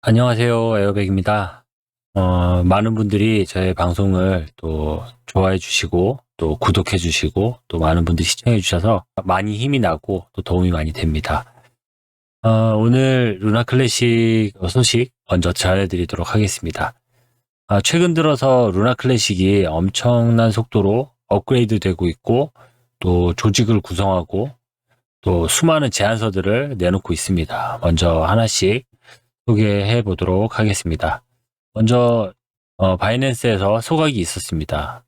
안녕하세요. 에어백입니다. 어, 많은 분들이 저의 방송을 또 좋아해 주시고, 또 구독해 주시고, 또 많은 분들이 시청해 주셔서 많이 힘이 나고, 또 도움이 많이 됩니다. 어, 오늘 루나 클래식 소식 먼저 전해 드리도록 하겠습니다. 아, 최근 들어서 루나 클래식이 엄청난 속도로 업그레이드 되고 있고, 또 조직을 구성하고, 또 수많은 제안서들을 내놓고 있습니다. 먼저 하나씩 소개해 보도록 하겠습니다. 먼저 어, 바이낸스에서 소각이 있었습니다.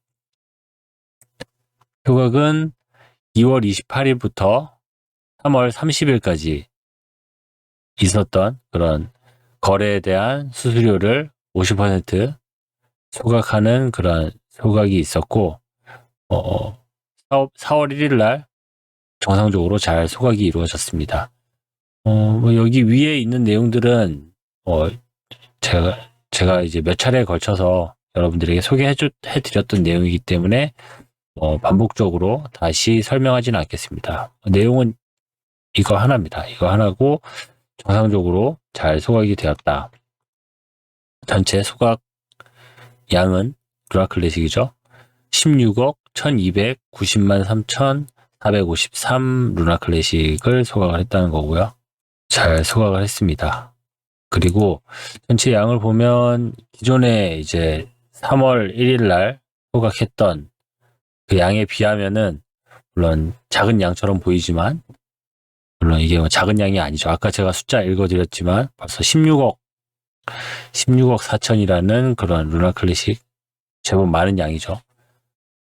소각은 2월 28일부터 3월 30일까지 있었던 그런 거래에 대한 수수료를 50% 소각하는 그런 소각이 있었고 어, 4월 1일 날 정상적으로 잘 소각이 이루어졌습니다. 어, 뭐 여기 위에 있는 내용들은 어, 제가, 제가 이제 몇 차례에 걸쳐서 여러분들에게 소개해 드렸던 내용이기 때문에 어, 반복적으로 다시 설명하지는 않겠습니다. 내용은 이거 하나입니다. 이거 하나고 정상적으로 잘 소각이 되었다. 전체 소각 양은 루나클래식이죠. 16억 1290만 3,453 루나 클래식을 소각을 했다는 거고요. 잘 소각을 했습니다. 그리고 전체 양을 보면 기존에 이제 3월 1일 날 소각했던 그 양에 비하면은 물론 작은 양처럼 보이지만 물론 이게 뭐 작은 양이 아니죠. 아까 제가 숫자 읽어드렸지만 벌써 16억 16억 4천이라는 그런 루나 클래식 제법 많은 양이죠.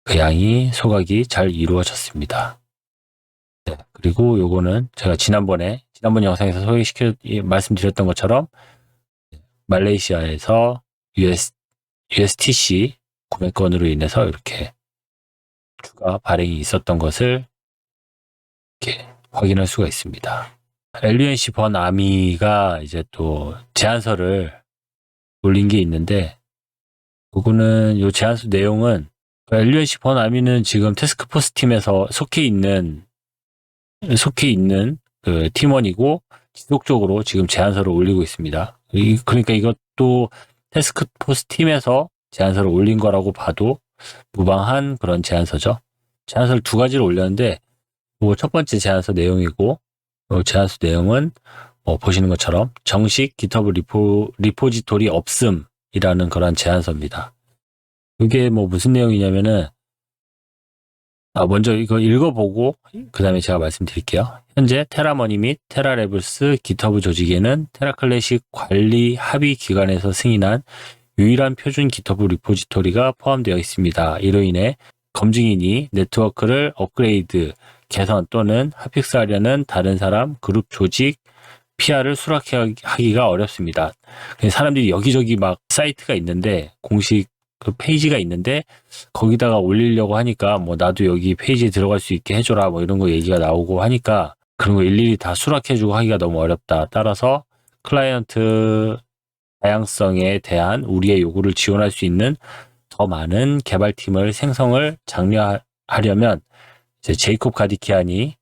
그 양이 소각이 잘 이루어졌습니다. 네, 그리고 요거는 제가 지난번에 지난번 영상에서 소개시켜 말씀드렸던 것처럼 말레이시아에서 US, USTC 구매권으로 인해서 이렇게 추가 발행이 있었던 것을 이렇게 확인할 수가 있습니다. LUNC 번 아미가 이제 또 제안서를 올린 게 있는데 그거는 요 제안서 내용은 번 아미는 지금 테스크포스 팀에서 속해 있는 속해 있는 그 팀원이고 지속적으로 지금 제안서를 올리고 있습니다. 이, 그러니까 이것도 테스크포스 팀에서 제안서를 올린 거라고 봐도 무방한 그런 제안서죠. 제안서를 두 가지를 올렸는데 뭐 첫 번째 제안서 내용이고 어, 제안서 내용은 뭐 보시는 것처럼 정식 GitHub 리포, 리포지토리 없음이라는 그런 제안서입니다. 이게 뭐 무슨 내용이냐면은 아, 먼저 이거 읽어보고 그 다음에 제가 말씀드릴게요. 현재 테라머니 및 테라레블스 기터브 조직에는 테라클래식 관리 합의 기관에서 승인한 유일한 표준 기터브 리포지토리가 포함되어 있습니다. 이로 인해 검증인이 네트워크를 업그레이드, 개선 또는 핫픽스하려는 다른 사람, 그룹, 조직, PR을 수락하기가 어렵습니다. 사람들이 여기저기 막 사이트가 있는데 공식 그 페이지가 있는데 거기다가 올리려고 하니까 뭐 나도 여기 페이지에 들어갈 수 있게 해줘라 뭐 이런 거 얘기가 나오고 하니까 그런 거 일일이 다 수락해주고 하기가 너무 어렵다. 따라서 클라이언트 다양성에 대한 우리의 요구를 지원할 수 있는 더 많은 개발팀을 생성을 장려하려면 이제 제이콥 가디키안이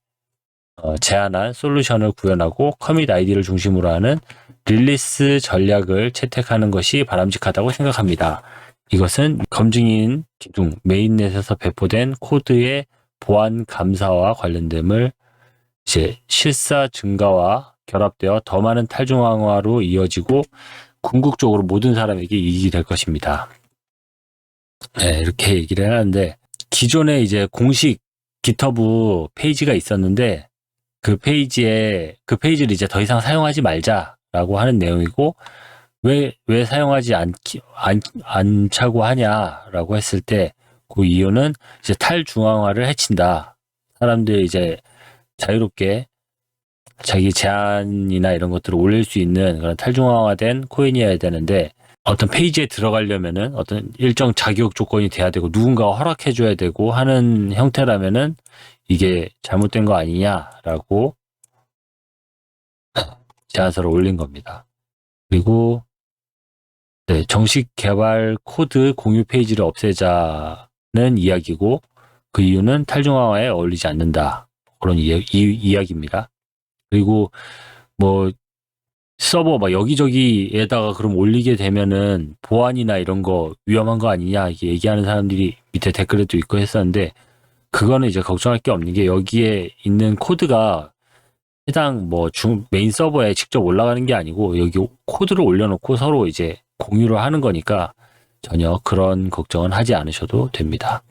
어, 제안한 솔루션을 구현하고 커밋 아이디를 중심으로 하는 릴리스 전략을 채택하는 것이 바람직하다고 생각합니다. 이것은 검증인 기둥 메인넷에서 배포된 코드의 보안 감사와 관련됨을 이제 실사 증가와 결합되어 더 많은 탈중앙화로 이어지고 궁극적으로 모든 사람에게 이익이 될 것입니다. 네, 이렇게 얘기를 해놨는데 기존에 이제 공식 GitHub 페이지가 있었는데 그 페이지에 그 페이지를 이제 더 이상 사용하지 말자라고 하는 내용이고 왜, 왜 사용하지 않, 않, 않자고 하냐라고 했을 때 그 이유는 이제 탈중앙화를 해친다. 사람들이 이제 자유롭게 자기 제안이나 이런 것들을 올릴 수 있는 그런 탈중앙화된 코인이어야 되는데 어떤 페이지에 들어가려면은 어떤 일정 자격 조건이 돼야 되고 누군가가 허락해줘야 되고 하는 형태라면은 이게 잘못된 거 아니냐라고 제안서를 올린 겁니다. 그리고 네, 정식 개발 코드 공유 페이지를 없애자는 이야기고 그 이유는 탈중앙화에 어울리지 않는다. 그런 이야, 이, 이야기입니다. 그리고 뭐 서버 막 여기저기에다가 그럼 올리게 되면은 보안이나 이런 거 위험한 거 아니냐 이렇게 얘기하는 사람들이 밑에 댓글에도 있고 했었는데 그거는 이제 걱정할 게 없는 게 여기에 있는 코드가 해당 뭐 중 메인 서버에 직접 올라가는 게 아니고 여기 코드를 올려놓고 서로 이제 공유를 하는 거니까 전혀 그런 걱정은 하지 않으셔도 됩니다.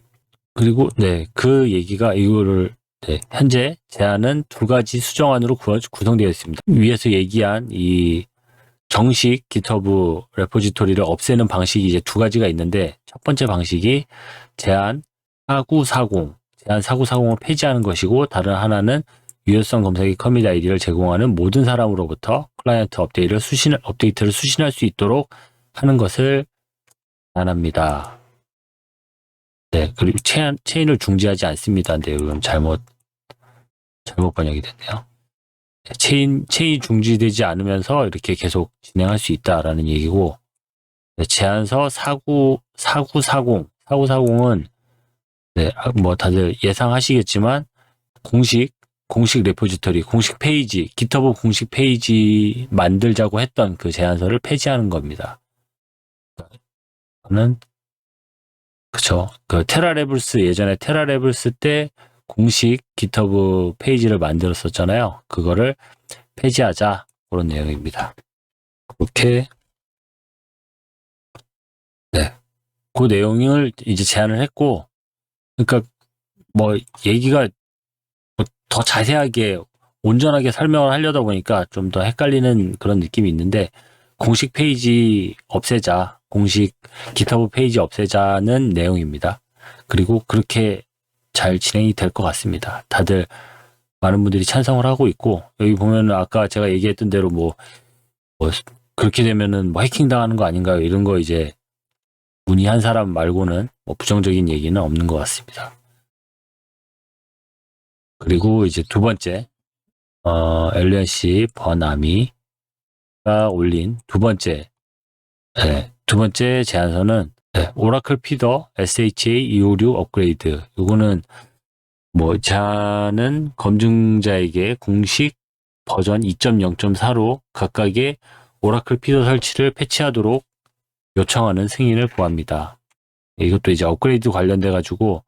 그리고 네 그 얘기가 이거를 네, 현재 제안은 두 가지 수정안으로 구- 구성되어 있습니다. 위에서 얘기한 이 정식 GitHub 레포지토리를 없애는 방식이 이제 두 가지가 있는데 첫 번째 방식이 제안 4940, 제안 4940을 폐지하는 것이고 다른 하나는 유효성 검색의 커밋 아이디를 제공하는 모든 사람으로부터 클라이언트 업데이트를 수신, 업데이트를 수신할 수 있도록 하는 것을 제안합니다. 네, 그리고 체인, 체인을 중지하지 않습니다. 네, 이건 잘못, 잘못 번역이 됐네요. 네, 체인, 체인 중지되지 않으면서 이렇게 계속 진행할 수 있다라는 얘기고, 네, 제안서 49, 4940, 4940은, 네, 아, 뭐 다들 예상하시겠지만, 공식, 공식 레포지터리, 공식 페이지, GitHub 공식 페이지 만들자고 했던 그 제안서를 폐지하는 겁니다. 저는 그쵸. 그 테라레블스 예전에 테라레블스 때 공식 GitHub 페이지를 만들었었잖아요. 그거를 폐지하자 그런 내용입니다. 그렇게 네. 그 내용을 이제 제안을 했고 그러니까 뭐 얘기가 뭐더 자세하게 온전하게 설명을 하려다 보니까 좀 더 헷갈리는 그런 느낌이 있는데 공식 페이지 없애자 공식 GitHub 페이지 없애자는 내용입니다. 그리고 그렇게 잘 진행이 될 것 같습니다. 다들 많은 분들이 찬성을 하고 있고 여기 보면은 아까 제가 얘기했던 대로 뭐, 뭐 그렇게 되면은 뭐 해킹 당하는 거 아닌가요? 이런 거 이제 문의한 사람 말고는 뭐 부정적인 얘기는 없는 것 같습니다. 그리고 이제 두 번째 어, 엘리언 씨 버나미가 올린 두 번째 네, 두 번째 제안서는 네, 오라클 피더 SHA 256 업그레이드. 요거는 뭐 제안은 검증자에게 공식 버전 2.0.4로 각각의 오라클 피더 설치를 패치하도록 요청하는 승인을 구합니다. 이것도 이제 업그레이드 관련돼 가지고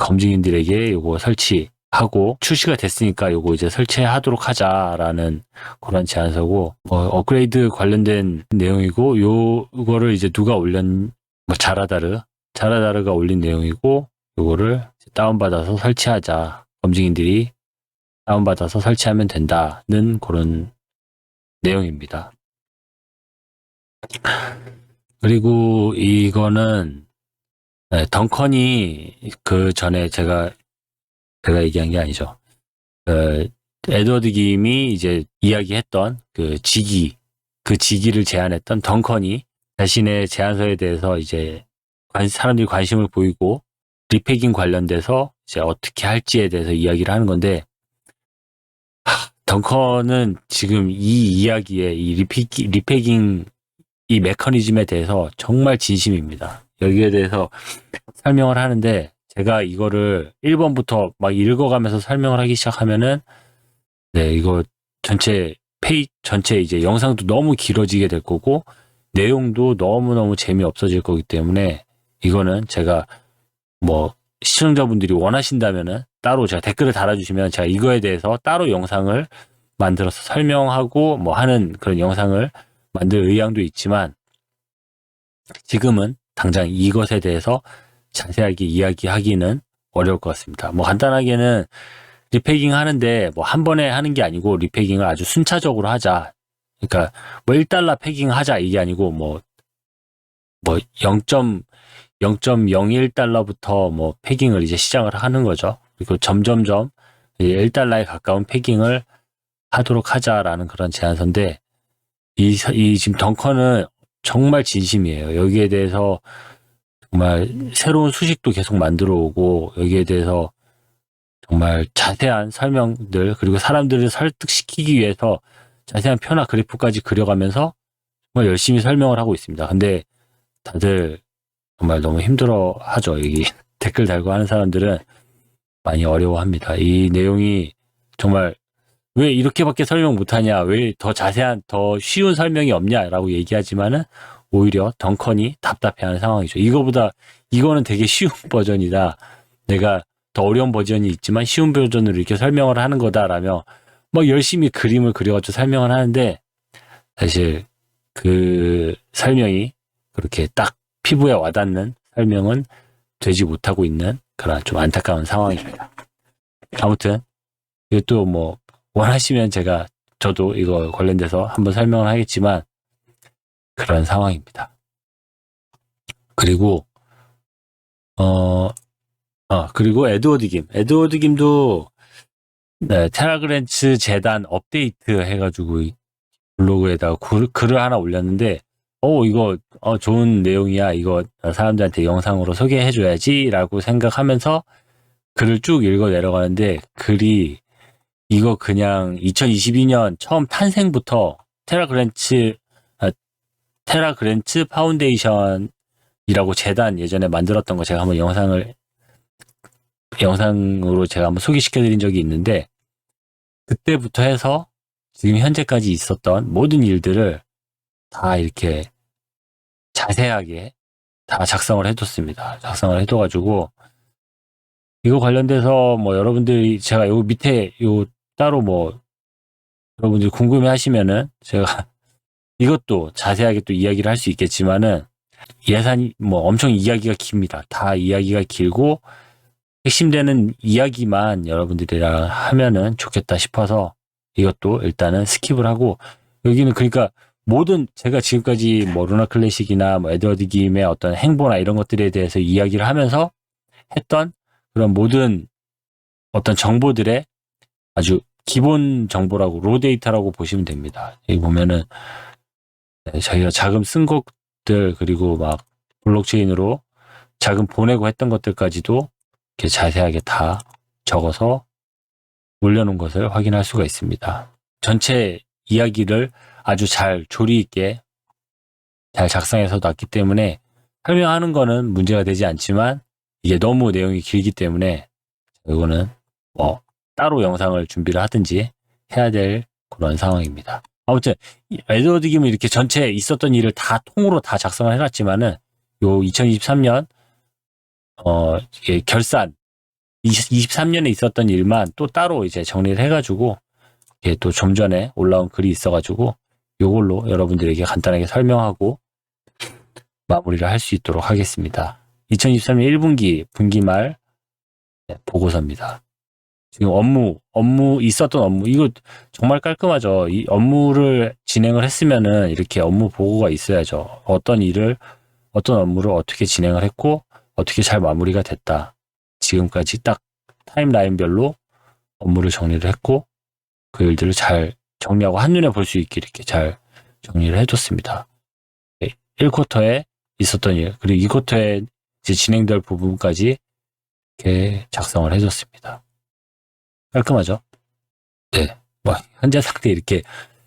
검증인들에게 요거 설치 하고 출시가 됐으니까 요거 이제 설치하도록 하자라는 그런 제안서고 뭐 업그레이드 관련된 내용이고 요거를 이제 누가 올린 뭐 자라다르 자라다르가 올린 내용이고 요거를 다운받아서 설치하자 검증인들이 다운받아서 설치하면 된다는 그런 내용입니다. 그리고 이거는 네, 덩컨이 그 전에 제가 제가 얘기한 게 아니죠. 그 에드워드 김이 이제 이야기했던 그 직위, 그 직위를 제안했던 덩컨이 자신의 제안서에 대해서 이제 관- 사람들이 관심을 보이고 리패깅 관련돼서 이제 어떻게 할지에 대해서 이야기를 하는 건데 하, 덩컨은 지금 이 이야기에 이 리패기, 리패깅 이 메커니즘에 대해서 정말 진심입니다. 여기에 대해서 설명을 하는데 제가 이거를 1번부터 막 읽어가면서 설명을 하기 시작하면은 네, 이거 전체 페이 전체 이제 영상도 너무 길어지게 될 거고 내용도 너무너무 재미없어질 거기 때문에 이거는 제가 뭐 시청자분들이 원하신다면은 따로 제가 댓글을 달아주시면 제가 이거에 대해서 따로 영상을 만들어서 설명하고 뭐 하는 그런 영상을 만들 의향도 있지만 지금은 당장 이것에 대해서 자세하게 이야기하기는 어려울 것 같습니다. 뭐 간단하게는 리패깅 하는데 뭐 한 번에 하는 게 아니고 리패깅을 아주 순차적으로 하자. 그러니까 뭐 1달러 패깅 하자 이게 아니고 뭐 뭐 0. 0.01달러부터 뭐 패깅을 이제 시작을 하는 거죠. 그리고 점점점 1달러에 가까운 패깅을 하도록 하자라는 그런 제안서인데 이, 서- 이 지금 덩컨은 정말 진심이에요. 여기에 대해서 정말 새로운 수식도 계속 만들어 오고 여기에 대해서 정말 자세한 설명들 그리고 사람들을 설득시키기 위해서 자세한 표나 그래프까지 그려가면서 정말 열심히 설명을 하고 있습니다. 근데 다들 정말 너무 힘들어 하죠. 여기 댓글 달고 하는 사람들은 많이 어려워합니다. 이 내용이 정말 왜 이렇게밖에 설명 못하냐, 왜 더 자세한, 더 쉬운 설명이 없냐라고 얘기하지만은 오히려 덩컨이 답답해하는 상황이죠. 이거보다 이거는 되게 쉬운 버전이다. 내가 더 어려운 버전이 있지만 쉬운 버전으로 이렇게 설명을 하는 거다라며 막 열심히 그림을 그려가지고 설명을 하는데 사실 그 설명이 그렇게 딱 피부에 와닿는 설명은 되지 못하고 있는 그런 좀 안타까운 상황입니다. 아무튼 이것도 뭐 원하시면 제가 저도 이거 관련돼서 한번 설명을 하겠지만 그런 상황입니다. 그리고 어, 아, 그리고 에드워드 김. 에드워드 김도 네, 테라그랜츠 재단 업데이트 해가지고 이 블로그에다가 글, 글을 하나 올렸는데 어 이거 어, 좋은 내용이야 이거 사람들한테 영상으로 소개해줘야지라고 생각하면서 글을 쭉 읽어 내려가는데 글이 이거 그냥 2022년 처음 탄생부터 테라그랜츠 아, 테라 그랜츠 파운데이션이라고 재단 예전에 만들었던 거 제가 한번 영상을 영상으로 제가 한번 소개시켜 드린 적이 있는데 그때부터 해서 지금 현재까지 있었던 모든 일들을 다 이렇게 자세하게 다 작성을 해뒀습니다. 작성을 해둬가지고 이거 관련돼서 뭐 여러분들이 제가 요 밑에 요 따로 뭐 여러분들이 궁금해 하시면은 제가 이것도 자세하게 또 이야기를 할 수 있겠지만은 예산이 뭐 엄청 이야기가 깁니다. 다 이야기가 길고 핵심되는 이야기만 여러분들이랑 하면은 좋겠다 싶어서 이것도 일단은 스킵을 하고 여기는 그러니까 모든 제가 지금까지 뭐 루나 클래식이나 뭐 에드워드 김의 어떤 행보나 이런 것들에 대해서 이야기를 하면서 했던 그런 모든 어떤 정보들의 아주 기본 정보라고 로 데이터라고 보시면 됩니다. 여기 보면은 네, 자기가 자금 쓴 것들 그리고 막 블록체인으로 자금 보내고 했던 것들까지도 이렇게 자세하게 다 적어서 올려놓은 것을 확인할 수가 있습니다. 전체 이야기를 아주 잘 조리 있게 잘 작성해서 놨기 때문에 설명하는 거는 문제가 되지 않지만 이게 너무 내용이 길기 때문에 이거는 뭐 따로 영상을 준비를 하든지 해야 될 그런 상황입니다. 아무튼 에드워드 김은 이렇게 전체 있었던 일을 다 통으로 다 작성을 해놨지만은 요 2023년 어 이게 결산 23년에 있었던 일만 또 따로 이제 정리를 해가지고 이게 또좀 전에 올라온 글이 있어가지고 요걸로 여러분들에게 간단하게 설명하고 마무리를 할 수 있도록 하겠습니다. 2023년 1분기 분기 말 네, 보고서입니다. 지금 업무, 업무 있었던 업무 이거 정말 깔끔하죠. 이 업무를 진행을 했으면은 이렇게 업무 보고가 있어야죠. 어떤 일을 어떤 업무를 어떻게 진행을 했고 어떻게 잘 마무리가 됐다. 지금까지 딱 타임라인별로 업무를 정리를 했고 그 일들을 잘 정리하고 한눈에 볼 수 있게 이렇게 잘 정리를 해줬습니다. 1쿼터에 있었던 일, 그리고 2쿼터에 이제 진행될 부분까지 이렇게 작성을 해줬습니다. 깔끔하죠? 네. 뭐, 현재 상태 이렇게,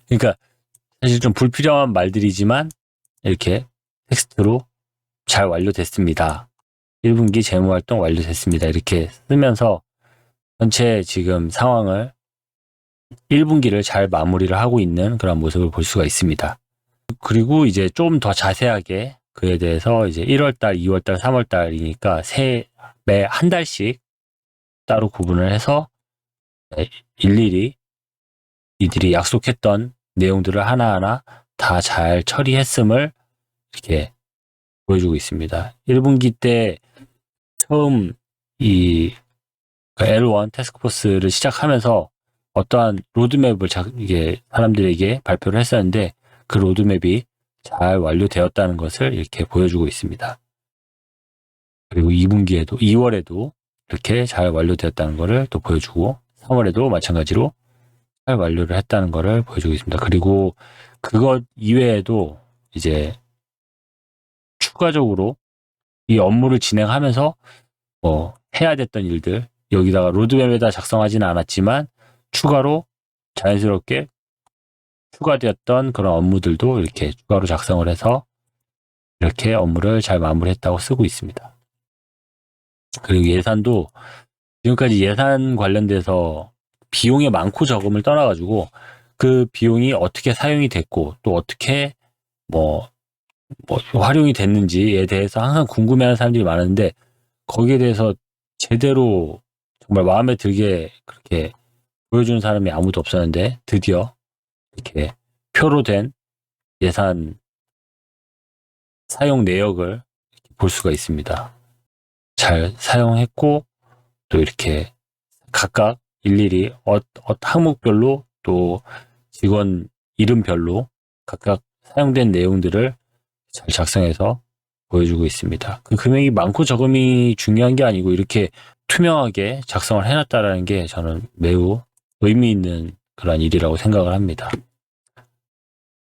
그러니까 사실 좀 불필요한 말들이지만 이렇게 텍스트로 잘 완료됐습니다. 1분기 재무활동 완료됐습니다. 이렇게 쓰면서 전체 지금 상황을 1분기를 잘 마무리를 하고 있는 그런 모습을 볼 수가 있습니다. 그리고 이제 좀 더 자세하게 그에 대해서 이제 1월달, 2월달, 3월달이니까 세, 매한 달씩 따로 구분을 해서 일일이 이들이 약속했던 내용들을 하나하나 다 잘 처리했음을 이렇게 보여주고 있습니다. 1분기 때 처음 이 L1 테스크포스를 시작하면서 어떠한 로드맵을 자, 이게 사람들에게 발표를 했었는데 그 로드맵이 잘 완료되었다는 것을 이렇게 보여주고 있습니다. 그리고 2분기에도 2월에도 이렇게 잘 완료되었다는 것을 또 보여주고 3월에도 마찬가지로 잘 완료를 했다는 것을 보여주고 있습니다. 그리고 그것 이외에도 이제 추가적으로 이 업무를 진행하면서 뭐 해야 됐던 일들 여기다가 로드맵에다 작성하지는 않았지만 추가로 자연스럽게 추가되었던 그런 업무들도 이렇게 추가로 작성을 해서 이렇게 업무를 잘 마무리했다고 쓰고 있습니다. 그리고 예산도 지금까지 예산 관련돼서 비용의 많고 적음을 떠나가지고 그 비용이 어떻게 사용이 됐고 또 어떻게 뭐, 뭐 활용이 됐는지에 대해서 항상 궁금해하는 사람들이 많은데 거기에 대해서 제대로 정말 마음에 들게 그렇게 보여주는 사람이 아무도 없었는데 드디어 이렇게 표로 된 예산 사용 내역을 볼 수가 있습니다. 잘 사용했고 또 이렇게 각각 일일이 어, 어, 항목별로 또 직원 이름별로 각각 사용된 내용들을 잘 작성해서 보여주고 있습니다. 그 금액이 많고 적음이 중요한 게 아니고 이렇게 투명하게 작성을 해놨다라는 게 저는 매우 의미 있는 그런 일이라고 생각을 합니다.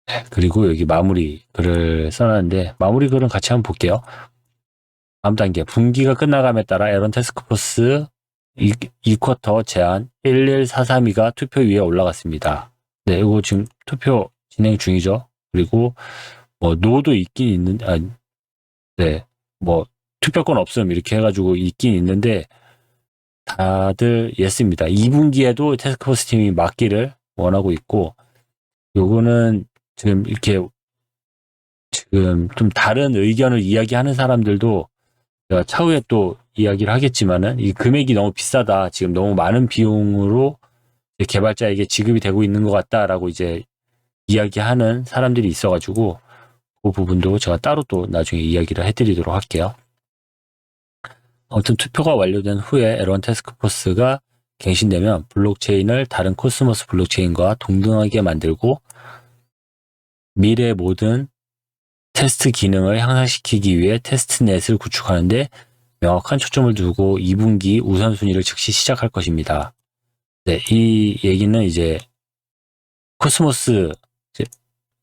네, 그리고 여기 마무리 글을 써놨는데 마무리 글은 같이 한번 볼게요. 다음 단계 분기가 끝나감에 따라 에런 테스크포스 2, 2쿼터 제한 11432가 투표 위에 올라갔습니다. 네, 이거 지금 투표 진행 중이죠. 그리고 뭐 노도 있긴 있는 아, 네, 뭐 투표권 없음 이렇게 해 가지고 있긴 있는데 다들 예스입니다. 2분기에도 테스크포스 팀이 맡기를 원하고 있고 요거는 지금 이렇게 지금 좀 다른 의견을 이야기하는 사람들도 제가 차후에 또 이야기를 하겠지만은 이 금액이 너무 비싸다. 지금 너무 많은 비용으로 개발자에게 지급이 되고 있는 것 같다라고 이제 이야기하는 사람들이 있어가지고 그 부분도 제가 따로 또 나중에 이야기를 해드리도록 할게요. 아무튼 투표가 완료된 후에 에런 테스크포스가 갱신되면 블록체인을 다른 코스모스 블록체인과 동등하게 만들고 미래 모든 테스트 기능을 향상시키기 위해 테스트넷을 구축하는데 명확한 초점을 두고 2분기 우선순위를 즉시 시작할 것입니다. 네, 이 얘기는 이제 코스모스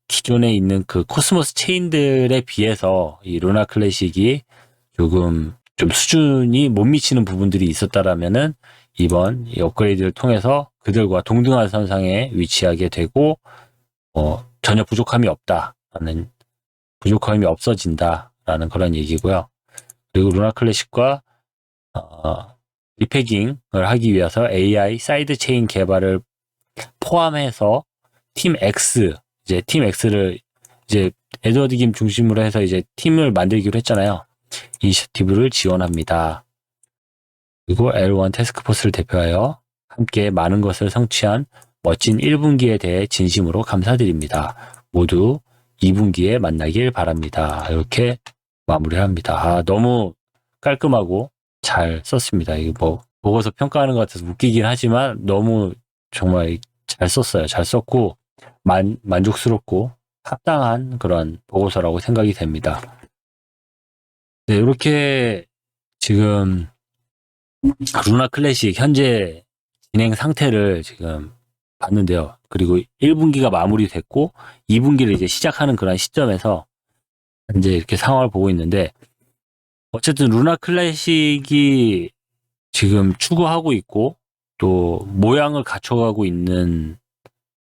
기존에 있는 그 코스모스 체인들에 비해서 이 루나 클래식이 조금 좀 수준이 못 미치는 부분들이 있었다라면은 이번 이 업그레이드를 통해서 그들과 동등한 선상에 위치하게 되고 어, 전혀 부족함이 없다라는 부족함이 없어진다라는 그런 얘기고요. 그리고 루나 클래식과 어, 리패깅을 하기 위해서 AI 사이드 체인 개발을 포함해서 팀 X 이제 팀 X를 이제 에드워드 김 중심으로 해서 이제 팀을 만들기로 했잖아요. 이니셔티브를 지원합니다. 그리고 L1 테스크포스를 대표하여 함께 많은 것을 성취한 멋진 1분기에 대해 진심으로 감사드립니다. 모두 2분기에 만나길 바랍니다. 이렇게 마무리합니다. 아, 너무 깔끔하고 잘 썼습니다. 이거 뭐 보고서 평가하는 것 같아서 웃기긴 하지만 너무 정말 잘 썼어요. 잘 썼고 만, 만족스럽고 합당한 그런 보고서라고 생각이 됩니다. 네, 이렇게 지금 루나 클래식 현재 진행 상태를 지금 봤는데요. 그리고 1분기가 마무리됐고 2분기를 이제 시작하는 그런 시점에서 현재 이렇게 상황을 보고 있는데 어쨌든 루나 클래식이 지금 추구하고 있고 또 모양을 갖춰가고 있는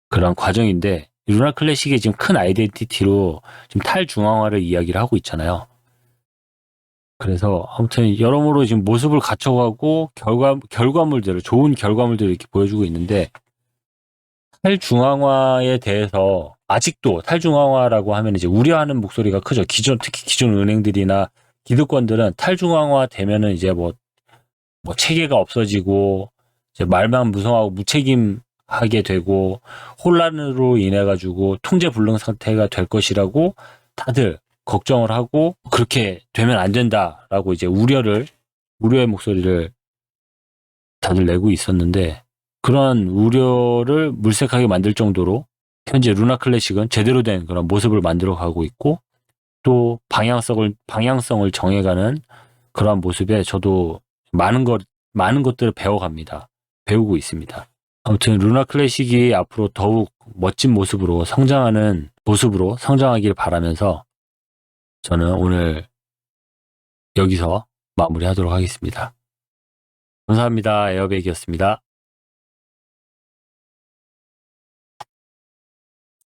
그런 과정인데 루나 클래식의 지금 큰 아이덴티티로 지금 탈중앙화를 이야기를 하고 있잖아요. 그래서 아무튼 여러모로 지금 모습을 갖춰가고 결과 결과물들을 좋은 결과물들을 이렇게 보여주고 있는데 탈중앙화에 대해서 아직도 탈중앙화라고 하면 이제 우려하는 목소리가 크죠. 기존 특히 기존 은행들이나 기득권들은 탈중앙화 되면은 이제 뭐, 뭐 체계가 없어지고 이제 말만 무성하고 무책임하게 되고 혼란으로 인해 가지고 통제 불능 상태가 될 것이라고 다들 걱정을 하고 그렇게 되면 안 된다라고 이제 우려를 우려의 목소리를 다들 내고 있었는데 그런 우려를 물색하게 만들 정도로 현재 루나 클래식은 제대로 된 그런 모습을 만들어 가고 있고 또 방향성을 방향성을 정해가는 그러한 모습에 저도 많은 것 많은 것들을 배워갑니다. 배우고 있습니다. 아무튼 루나 클래식이 앞으로 더욱 멋진 모습으로 성장하는 모습으로 성장하길 바라면서 저는 오늘 여기서 마무리하도록 하겠습니다. 감사합니다. 에어백이었습니다.